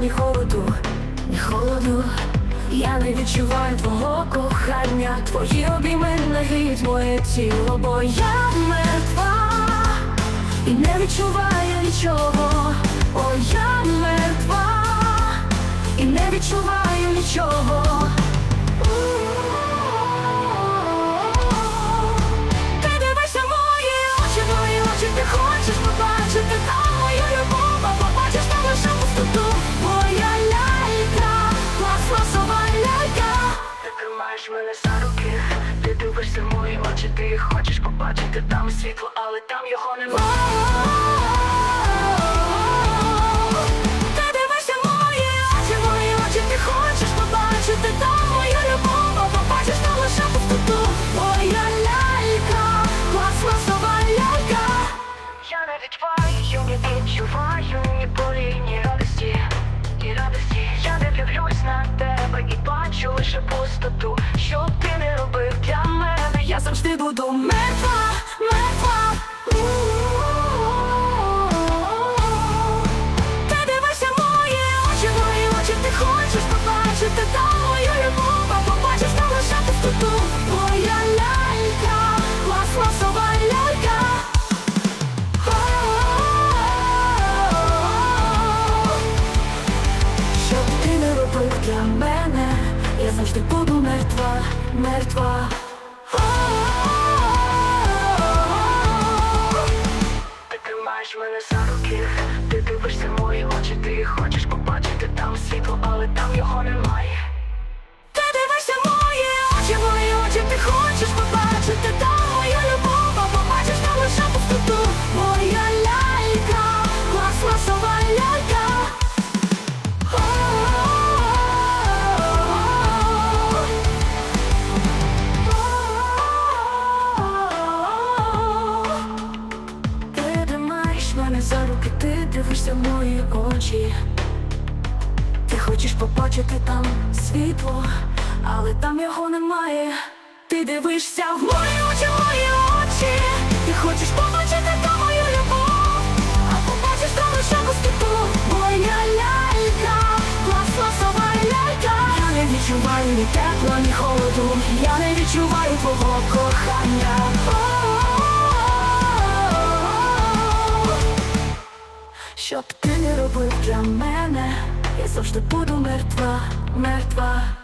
ні холоду, ні холоду. Я не відчуваю твого кохання, твої обійми нагріють моє тіло, бо я мертва і не відчуваю нічого, о, я мертва і не відчуваю нічого. Тримаєш мене за руки, ти дивишся в мої очі, ти хочеш побачити там світло, але там його немає. Ти дивишся в мої мої очі, ти хочеш побачити там мою любов, побачиш там лише пустоту. Моя лялька, пластмасова лялька. Я не відчуваю, не відчуваю ні болі, ні радості, ні радості. Я не дивлюсь на лише пустоту. Що б ти не робив для мене, я завжди буду мертва, мертва. Завжди буду мертва, мертва. За руки, ти дивишся в мої очі. Ти хочеш побачити там світло, але там його немає. Ти дивишся в мої очі, мої очі. Ти хочеш побачити там мою любов, а побачиш там лише пустоту. Моя лялька, пластмасова лялька. Я не відчуваю ні тепла, ні холоду. Щоб ти не робив для мене, я завжди буду мертва, мертва.